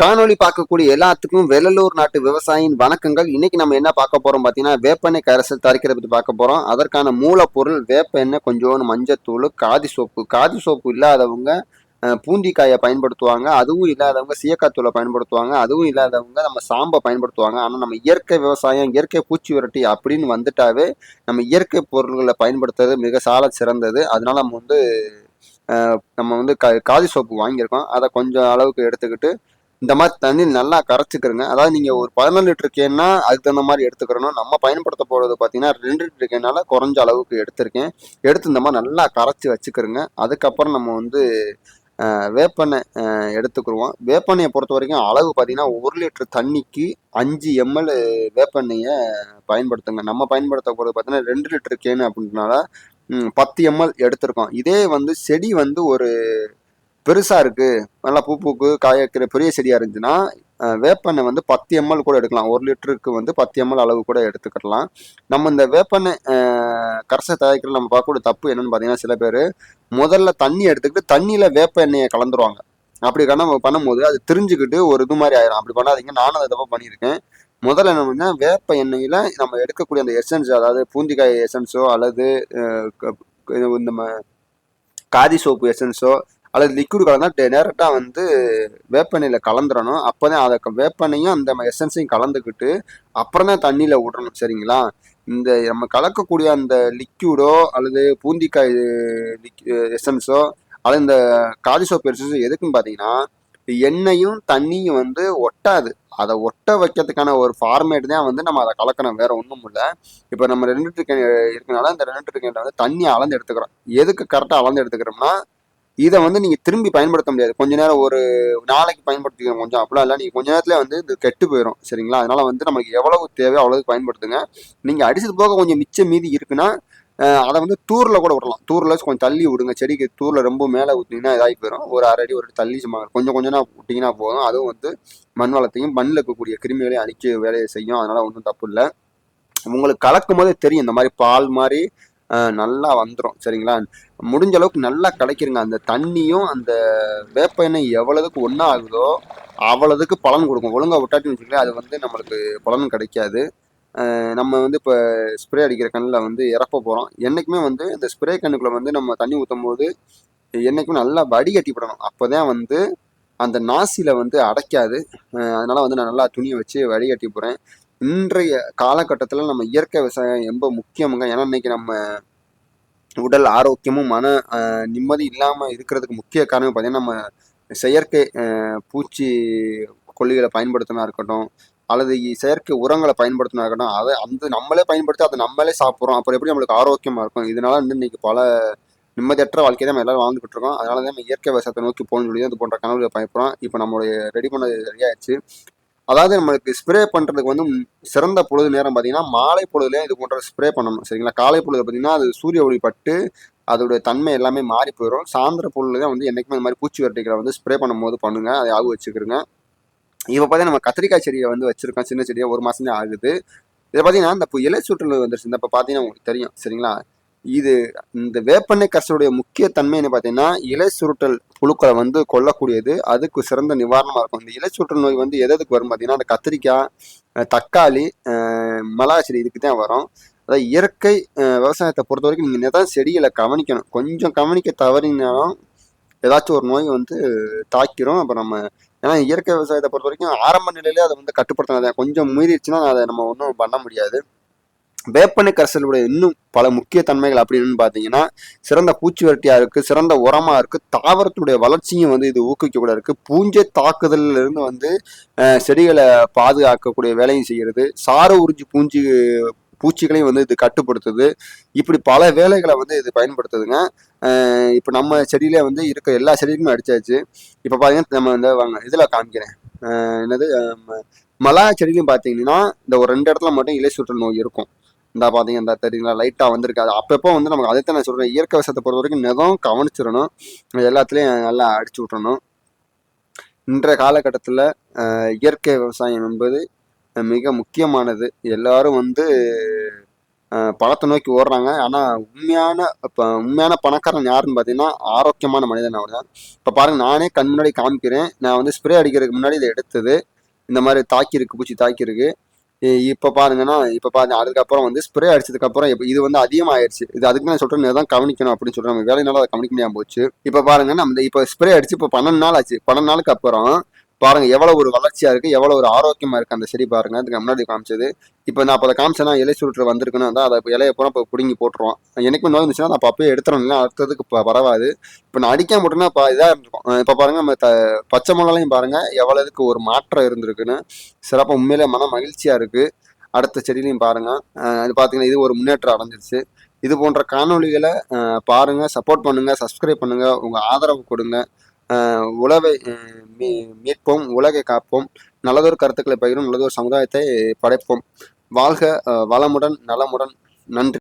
காணொளி பார்க்கக்கூடிய எல்லாத்துக்கும் வெள்ளலூர் நாட்டு விவசாயியின் வணக்கங்கள். இன்னைக்கு நம்ம என்ன பார்க்க போறோம் பார்த்தீங்கன்னா வேப்பெண்ணெய் கரைசல் தயாரிக்கிறத பற்றி பார்க்க போறோம். அதற்கான மூலப்பொருள் வேப்பெண்ணெய் கொஞ்சோன்னு கொஞ்சோண்டு மஞ்சத்தூள் காதி சோப்பு. காதி சோப்பு இல்லாதவங்க பூந்திக்காயை பயன்படுத்துவாங்க. அதுவும் இல்லாதவங்க சீயக்காத்தூளை பயன்படுத்துவாங்க. அதுவும் இல்லாதவங்க நம்ம சாம்பை பயன்படுத்துவாங்க. ஆனால் நம்ம இயற்கை விவசாயம் இயற்கை பூச்சி விரட்டி அப்படின்னு வந்துட்டாவே நம்ம இயற்கை பொருள்களை பயன்படுத்துறது மிக சால சிறந்தது. அதனால நம்ம வந்து நம்ம வந்து கா காதி சோப்பு வாங்கியிருக்கோம். அதை கொஞ்சம் அளவுக்கு எடுத்துக்கிட்டு இந்த மாதிரி தண்ணி நல்லா கரைச்சிக்கிறங்க அதாவது நீங்கள் ஒரு பதினாலு லிட்டர் கேன்னா அதுக்கு தகுந்த மாதிரி எடுத்துக்கிறணும். நம்ம பயன்படுத்த போகிறது பார்த்தீங்கன்னா ரெண்டு லிட்டர் கேனால குறைஞ்ச அளவுக்கு எடுத்திருக்கேன். எடுத்து இந்த மாதிரி நல்லா கரைச்சி வச்சுக்கிறோங்க அதுக்கப்புறம் நம்ம வந்து அஹ், வேப்பெண்ணெய் அஹ், எடுத்துக்கிருவோம். பொறுத்த வரைக்கும் அளவு பார்த்தீங்கன்னா ஒரு லிட்டர் தண்ணிக்கு அஞ்சு எம்எல் வேப்பெண்ணெயை பயன்படுத்துங்க. நம்ம பயன்படுத்த போகிறது பார்த்தீங்கன்னா ரெண்டு லிட்டர் கேனு அப்படின்றனால பத்து எம்எல் எடுத்திருக்கோம். இதே வந்து செடி வந்து ஒரு பெருசா இருக்கு. நல்லா பூ பூக்கு காய வைக்கிற பெரிய செடியா இருந்துச்சுன்னா வேப்பெண்ணெய் வந்து பத்து எம்எல் கூட எடுக்கலாம். ஒரு லிட்டருக்கு வந்து பத்து எம்எல் அளவு கூட எடுத்துக்கலாம் நம்ம இந்த வேப்பெண்ணெய் கரசை தயாரிக்கிற நம்ம பார்க்கக்கூடிய தப்பு என்னன்னு பார்த்தீங்கன்னா சில பேர் முதல்ல தண்ணி எடுத்துக்கிட்டு தண்ணியில வேப்ப எண்ணெயை கலந்துருவாங்க. அப்படி கண்ண பண்ணும்போது அது தெரிஞ்சுக்கிட்டு ஒரு இது மாதிரி ஆயிரும். அப்படி பண்ணாதீங்க. நானும் அதை தப்பா பண்ணியிருக்கேன். முதல்ல என்ன பண்ணா வேப்ப எண்ணெயில நம்ம எடுக்கக்கூடிய அந்த எசன்ஸ் அதாவது பூந்திக்காய் எசன்ஸோ அல்லது இந்த ம- காதி சோப்பு எசன்ஸோ அல்லது லிக்விட் கலந்தா டேரெக்டாக வந்து வேப்பெண்ணெயில் கலந்துடணும் அப்போ தான் அதை வேப்பெண்ணையும் அந்த எசன்ஸையும் கலந்துக்கிட்டு அப்புறம் தான் தண்ணியில் விடணும் சரிங்களா? இந்த நம்ம கலக்கக்கூடிய அந்த லிக்யூடோ அல்லது பூந்திக்காய் எசன்ஸோ அல்லது இந்த காதி சோப்பு எசன்ஸோ எதுக்குன்னு பார்த்தீங்கன்னா எண்ணெயும் தண்ணியும் வந்து ஒட்டாது. அதை ஒட்ட வைக்கிறதுக்கான ஒரு ஃபார்மேட் தான் வந்து நம்ம அதை கலக்கணும் வேற ஒன்றும் இல்லை. இப்போ நம்ம ரெண்டு இருக்கனால இந்த ரெண்டு லிட்டர் வந்து தண்ணி அளந்து எடுத்துக்கிறோம். எதுக்கு கரெக்டாக அளந்து எடுத்துக்கிறோம்னா இதை வந்து நீங்கள் திரும்பி பயன்படுத்த முடியாது. கொஞ்ச நேரம் ஒரு நாளைக்கு பயன்படுத்திக்கணும் கொஞ்சம். அப்படிலாம் இல்லை. நீங்கள் கொஞ்ச நேரத்தில் வந்து இது கெட்டு போயிடும் சரிங்களா? அதனால வந்து நமக்கு எவ்வளவு தேவையோ அவ்வளவுக்கு பயன்படுத்துங்க. நீங்கள் அடிச்சது போக கொஞ்சம் மிச்சம் மீதி இருக்குன்னா அதை வந்து தூரில் கூட விடலாம். தூரில் கொஞ்சம் தள்ளி விடுங்க. செடிக்கு தூரில் ரொம்ப மேலே ஊற்றிங்கன்னா இதாகி போயிடும் ஒரு அரை அடி ஒரு அடி தள்ளி சும்மா கொஞ்சம் கொஞ்சம் விட்டிங்கன்னா போதும். அதுவும் வந்து மண் வளத்தையும் மண்ணில் இருக்கக்கூடிய கிருமிகளையும் அழிக்க வேலையை செய்யும். அதனால ஒன்றும் தப்பு இல்லை. உங்களுக்கு கலக்கும் போதே தெரியும். இந்த மாதிரி பால் மாதிரி நல்லா வந்துடும் சரிங்களா? முடிஞ்ச அளவுக்கு நல்லா கலக்கிருங்க. அந்த தண்ணியும் அந்த வேப்ப எண்ணெய் எவ்வளவுக்கு ஒன்றா ஆகுதோ அவ்வளவுக்கு பலன் கொடுக்கும். ஒழுங்கா விட்டாட்டின்னு வச்சுக்கோங்களேன் அது வந்து நம்மளுக்கு பலன் கிடைக்காது. நம்ம வந்து இப்போ ஸ்ப்ரே அடிக்கிற கண்ணில் வந்து இறப்ப போகிறோம் என்றைக்குமே வந்து இந்த ஸ்ப்ரே கண்ணுக்குள்ளே வந்து நம்ம தண்ணி ஊற்றும் போது என்றைக்குமே நல்லா வடிகட்டி விடணும் அப்போ தான் வந்து அந்த நாசியில் வந்து அடைக்காது. அதனால் வந்து நான் நல்லா துணியை வச்சு வடிகட்டி போகிறேன் இன்றைய காலகட்டத்தில் நம்ம இயற்கை விவசாயம் ரொம்ப முக்கியமுங்க. ஏன்னா இன்னைக்கு நம்ம உடல் ஆரோக்கியமும் மன நிம்மதி இல்லாமல் இருக்கிறதுக்கு முக்கிய காரணம் பார்த்தீங்கன்னா நம்ம செயற்கை பூச்சி கொல்லிகளை பயன்படுத்தினா இருக்கட்டும் அல்லது செயற்கை உரங்களை பயன்படுத்தினா இருக்கட்டும் அதை அந்த நம்மளே பயன்படுத்தி அதை நம்மளே சாப்பிட்றோம். அப்புறம் எப்படி நம்மளுக்கு ஆரோக்கியமாக இருக்கும்? இதனால வந்து இன்னைக்கு பல நிம்மதியற்ற வாழ்க்கையை நம்ம எல்லாரும் வாழ்ந்துகிட்டு இருக்கோம். அதனால தான் நம்ம இயற்கை விவசாயத்தை நோக்கி போகணும்னு சொல்லி அது போன்ற கனவுகளை பயப்படுறோம். இப்போ நம்மளுடைய ரெடி பண்ணது ரெடியாச்சு அதாவது நம்மளுக்கு ஸ்ப்ரே பண்ணுறதுக்கு வந்து சிறந்த பொழுது நேரம் பார்த்தீங்கன்னா மாலை பொழுதுல இது போன்ற ஸ்ப்ரே பண்ணணும். சரிங்களா? காலை பொழுது பார்த்தீங்கன்னா அது சூரிய ஒளி பட்டு அதோட தன்மை எல்லாமே மாறி போயிடும் சாயந்தர பொழுது தான் வந்து என்றைக்குமே இந்த மாதிரி பூச்சி வெரைட்டிகளை வந்து ஸ்ப்ரே பண்ணும்போது பண்ணுங்க. அதை ஆகு வச்சுக்கிறோங்க இப்போ பார்த்தீங்கன்னா நம்ம கத்திரிக்காய் செடியை வந்து வச்சிருக்கோம். சின்ன செடியாக ஒரு மாதமே தான் ஆகுது. இதை பார்த்தீங்கன்னா இந்த இப்போ இலை சுற்றுலா வந்துருச்சு. இந்த இப்போ பார்த்தீங்கன்னா உங்களுக்கு தெரியும். சரிங்களா? இது இந்த வேப்பெண்ணெய் கரைசலுடைய முக்கிய தன்மை என்ன பார்த்தீங்கன்னா இலை சுருட்டல் புழுக்களை வந்து கொல்லக்கூடியது. அதுக்கு சிறந்த நிவாரணமாக இருக்கும். இந்த இலை சுருட்டல் நோய் வந்து எது எதுக்கு வரும் பார்த்தீங்கன்னா அந்த கத்திரிக்காய் தக்காளி மிளகாய் செடி இதுக்கு தான் வரும். அதாவது இயற்கை விவசாயத்தை பொறுத்த வரைக்கும் நீங்கள் தான் செடிகளை கவனிக்கணும் கொஞ்சம் கவனிக்க தவறினாலும் ஏதாச்சும் ஒரு நோய் வந்து தாக்கிரும். அப்போ நம்ம ஏன்னா இயற்கை விவசாயத்தை பொறுத்த வரைக்கும் ஆரம்ப நிலையிலே அதை வந்து கட்டுப்படுத்தினதை கொஞ்சம் மீறிடுச்சுன்னா அதை நம்ம ஒன்றும் பண்ண முடியாது. வேப்பண்ணை கரைசலுடைய இன்னும் பல முக்கிய தன்மைகள் அப்படின்னு பார்த்தீங்கன்னா சிறந்த பூச்சி விரட்டியா இருக்குது சிறந்த உரமாக இருக்குது தாவரத்துடைய வளர்ச்சியும் வந்து இது ஊக்குவிக்கக்கூட இருக்குது பூஞ்சை தாக்குதலிருந்து வந்து செடிகளை பாதுகாக்கக்கூடிய வேலையும் செய்கிறது. சார உறிஞ்சி பூஞ்சி பூச்சிகளையும் வந்து இது கட்டுப்படுத்துது. இப்படி பல வேலைகளை வந்து இது பயன்படுத்துதுங்க. இப்போ நம்ம செடியிலே வந்து இருக்க எல்லா செடிக்குமே அடிச்சாச்சு. இப்போ பார்த்தீங்கன்னா நம்ம இந்த வாங்க இதில் காமிக்கிறேன். என்னது ம- மலா செடியிலையும் பார்த்தீங்கன்னா இந்த ஒரு ரெண்டு இடத்துல மட்டும் இலை சுற்றல் நோய் இருக்கும். இந்த பார்த்தீங்க இந்த தெரியுங்களா லைட்டாக வந்திருக்காது அப்பப்போ வந்து நமக்கு அதைத்தான் நான் சொல்கிறேன் இயற்கை விவசாயத்தை பொறுத்த வரைக்கும் நிதம் கவனிச்சிடணும். இது எல்லாத்துலேயும் நல்லா அடிச்சு விட்றணும் இன்றைய காலகட்டத்தில் இயற்கை விவசாயம் என்பது மிக முக்கியமானது. எல்லாரும் வந்து பணத்தை நோக்கி ஓடுறாங்க. ஆனால் உண்மையான இப்போ உண்மையான பணக்காரன் யாருன்னு பார்த்தீங்கன்னா ஆரோக்கியமான மனிதன் அவர் தான் இப்போ பாருங்கள் நானே கண் முன்னாடி காமிக்கிறேன். நான் வந்து ஸ்ப்ரே அடிக்கிறதுக்கு முன்னாடி இதை எடுத்தது. இந்த மாதிரி தாக்கியிருக்கு பூச்சி தாக்கியிருக்கு. இப்போ பாருங்கன்னா இப்போ பாருங்க அதுக்கப்புறம் வந்து ஸ்ப்ரே அடிச்சதுக்கப்புறம் இது வந்து அதிகமாகிடுச்சு இது அதுக்கு நான் சொல்கிறேன் தான் கவனிக்கணும் அப்படின்னு சொல்கிறேன் நம்ம வேலையினால அதை கவனிக்க முடியாம போச்சு. இப்போ பாருங்க நம்ம இப்போ ஸ்ப்ரே அடிச்சு இப்போ பன்னெண்டு நாள் ஆச்சு. பன்னெண்டு நாளுக்கு அப்புறம் பாருங்க எவ்வளவு ஒரு வளர்ச்சியா இருக்கு எவ்வளவு ஒரு ஆரோக்கியமா இருக்கு அந்த செடி பாருங்க. அதுக்கு முன்னாடி காமிச்சது. இப்போ நான் அப்போ அதை காமிச்சேன்னா இலை சுருட்டு வந்திருக்குன்னு தான் அதை இப்போ இலைய இப்போ பிடுங்கி போட்டுருவோம். எனக்குமே நோய் இருந்துச்சுன்னா நான் அப்பயே எடுத்துறோம் அடுத்ததுக்கு இப்போ பரவாது. இப்போ நான் அடிக்க போட்டேன்னா இப்போ இதாக இருந்திருக்கும். இப்போ பாருங்க நம்ம த பச்சை மிளகாலையும் பாருங்க எவ்வளவுக்கு ஒரு மாற்றம் இருந்திருக்குன்னு. சிறப்பாக உண்மையிலே மன மகிழ்ச்சியா இருக்கு. அடுத்த செடியிலையும் பாருங்க. அது பார்த்தீங்கன்னா இது ஒரு முன்னேற்றம் அடைஞ்சிருச்சு. இது போன்ற காணொளிகளை பாருங்க சப்போர்ட் பண்ணுங்க சப்ஸ்கிரைப் பண்ணுங்க உங்க ஆதரவு கொடுங்க. உழவை மீ- மீட்போம் உலகை காப்போம். நல்லதொரு கருத்துக்களை பகிரும் நல்லதொரு சமுதாயத்தை படைப்போம். வாழ்க வளமுடன் நலமுடன். நன்றி.